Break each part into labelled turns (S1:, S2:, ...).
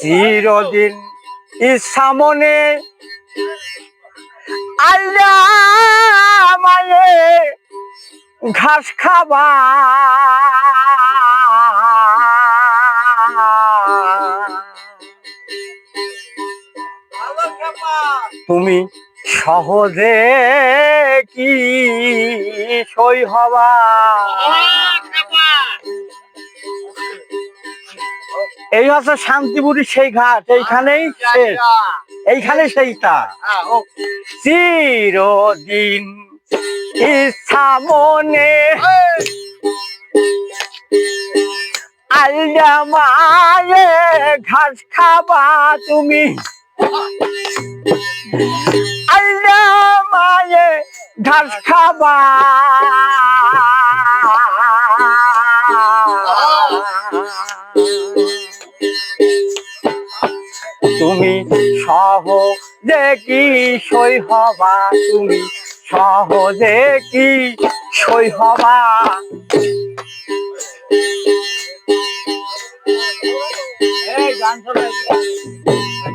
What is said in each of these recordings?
S1: চিরদিন সামনে আল্লাহ মায়ে ঘাস খাবা। তুমি সহজে কি সই হবা এই হচ্ছে শান্তিপুরি সেই ঘাট, এইখানেই এইখানে সেইটা। চিরদিন ইচ্ছা মনে আল্লা মায়ে ঘাস খাবা তুমি। আল্লা মায়ে ঘাস খাবা তুমি সহ দেখি সই হবা? তুমি সহজে কি সই হবা?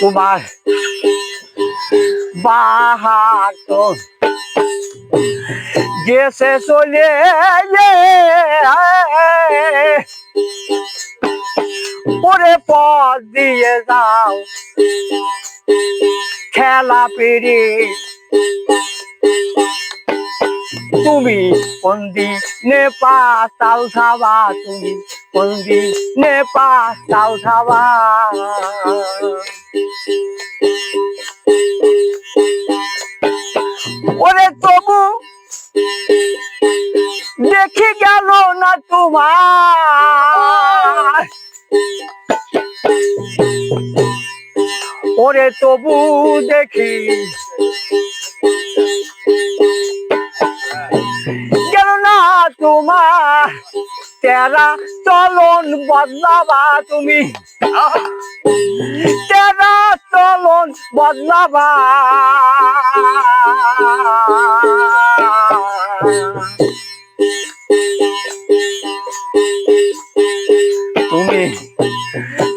S1: তোমার বাহাত গেছে চলে ওরে পথ দিয়ে যাও। খেলা পেরে তুমি বন্দি নেপা তাল খাবা তুমি? বন্দি নেপা তাল খাবা ওরে তবু দেখে গেল না তোমার। ওরে তবু দেখি। তোমার তেরা চলন বদলাবা তুমি। তেরা চলন বদলাবা। তুমি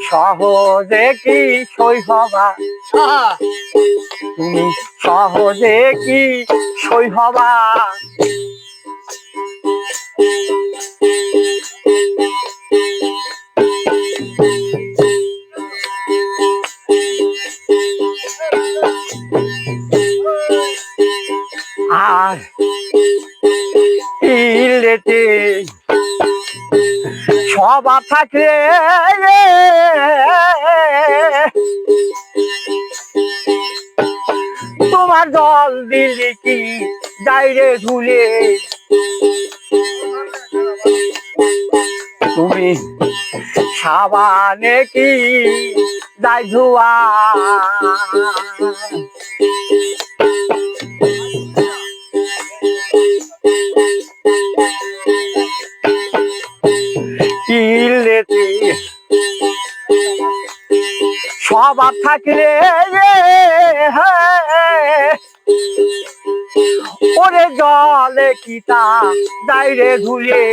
S1: সহজে কি সই হবা? তুমি সহজে কি সই হবা? আর ইলেতে সবার থাকলে তোমার জল দিলি কি যাইরে ঝুলে তুমি সাবানে কি যাই ধোয়া? সবার থাকলে ওরে জলে কিতা দাইরে ধুলে।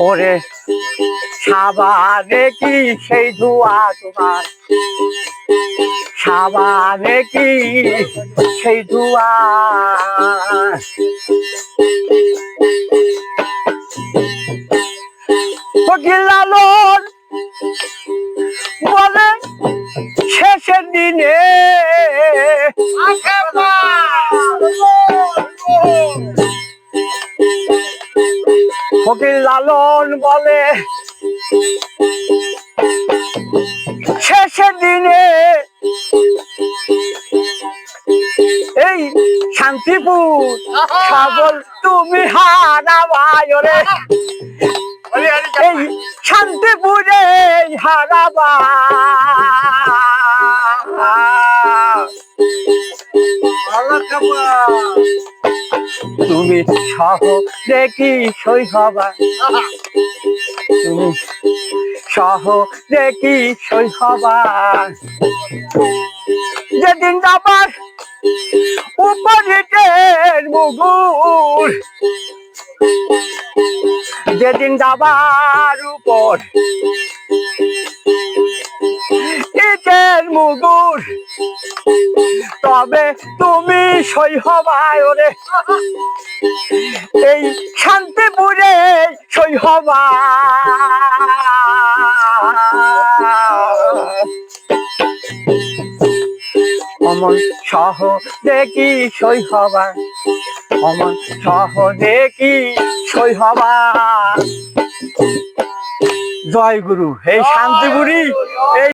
S1: ওরে সাবানে কি সেই ধোয়া তোমার? সাবানে কি সেই ধোয়া? লালন বলে ফকির লালন বলে শেষের দিনে এই শান্তিপুর তুমি হারাবায় রে। এই শান্তিপুরে হারাবা হারাবা তুমি সহ দেখি শৈশবা তুমি সহ দেখি শৈশবা যেদিন যাবার উপরিটের মুগুর, যেদিন যাবার উপর ইটের মুগুর। তবে তুমি সই হবায় ওরে। এই শান্তিপুরে সই হবা অমন সহ দেখি সই হবা অমন সহ দেখি সই হবা জয় গুরু, এই শান্তিপুরি, এই